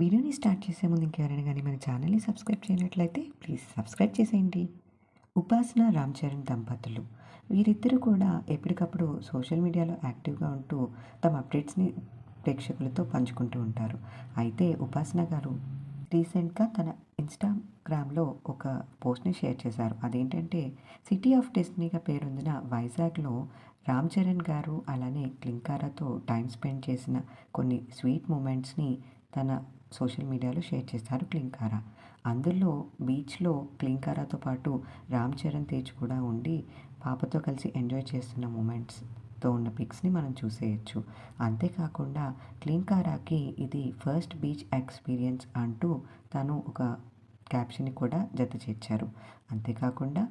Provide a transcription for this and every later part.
వీడియోని స్టార్ట్ చేసే ముందు ఇంకెవరైనా కానీ మన ఛానల్ని సబ్స్క్రైబ్ చేయనట్లయితే ప్లీజ్ సబ్స్క్రైబ్ చేసేయండి. ఉపాసన రామ్ చరణ్ దంపతులు. వీరిద్దరూ కూడా ఎప్పటికప్పుడు సోషల్ మీడియాలో యాక్టివ్గా ఉంటూ తమ అప్డేట్స్ని ప్రేక్షకులతో పంచుకుంటూ ఉంటారు. అయితే ఉపాసన గారు రీసెంట్గా తన ఇన్స్టాగ్రామ్లో ఒక పోస్ట్ని షేర్ చేశారు. అదేంటంటే సిటీ ఆఫ్ డెస్టినీగా పేరొందిన వైజాగ్లో రామ్ చరణ్ గారు అలానే క్లింకారాతో టైం స్పెండ్ చేసిన కొన్ని స్వీట్ మూమెంట్స్ని తన సోషల్ మీడియాలో షేర్ చేశారు క్లింకారా. అందులో బీచ్లో క్లింకారాతో పాటు రామ్ చరణ్ తేజ్ కూడా ఉండి పాపతో కలిసి ఎంజాయ్ చేస్తున్న మూమెంట్స్తో ఉన్న పిక్స్ని మనం చూసేయచ్చు. అంతేకాకుండా క్లింకారాకి ఇది ఫస్ట్ బీచ్ ఎక్స్పీరియన్స్ అంటూ తను ఒక క్యాప్షన్ కూడా జత చేర్చారు అంతేకాకుండా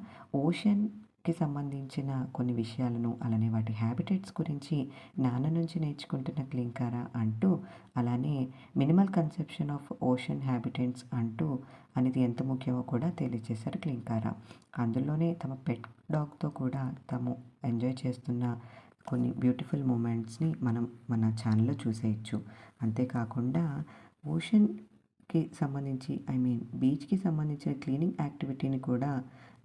కి సంబంధించిన కొన్ని విషయాలను అలానే వాటి హ్యాబిటేట్స్ గురించి నాన్న నుంచి నేర్చుకుంటున్న క్లింకారా అంటూ అలానే minimal conception of ocean habitants అంటూ అనేది ఎంత ముఖ్యమో కూడా తెలియజేశారు క్లింకారా. అందులోనే తమ పెట్ డాగ్తో కూడా తాము ఎంజాయ్ చేస్తున్న కొన్ని బ్యూటిఫుల్ మూమెంట్స్ని మనం మన ఛానల్లో చూసేయచ్చు. అంతేకాకుండా ఓషన్ కి సంబంధించి ఐ మీన్ బీచ్కి సంబంధించిన క్లీనింగ్ యాక్టివిటీని కూడా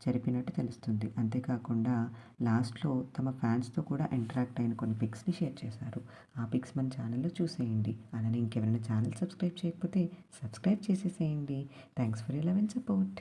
జరిపినట్టు తెలుస్తుంది. అంతేకాకుండా లాస్ట్లో తమ ఫ్యాన్స్తో కూడా ఇంటరాక్ట్ అయిన కొన్ని పిక్స్ని షేర్ చేశారు. ఆ పిక్స్ మన ఛానల్లో చూసేయండి. అలానే ఇంకెవరైనా ఛానల్ సబ్స్క్రైబ్ చేయకపోతే సబ్స్క్రైబ్ చేసేసేయండి. Thanks for you love and support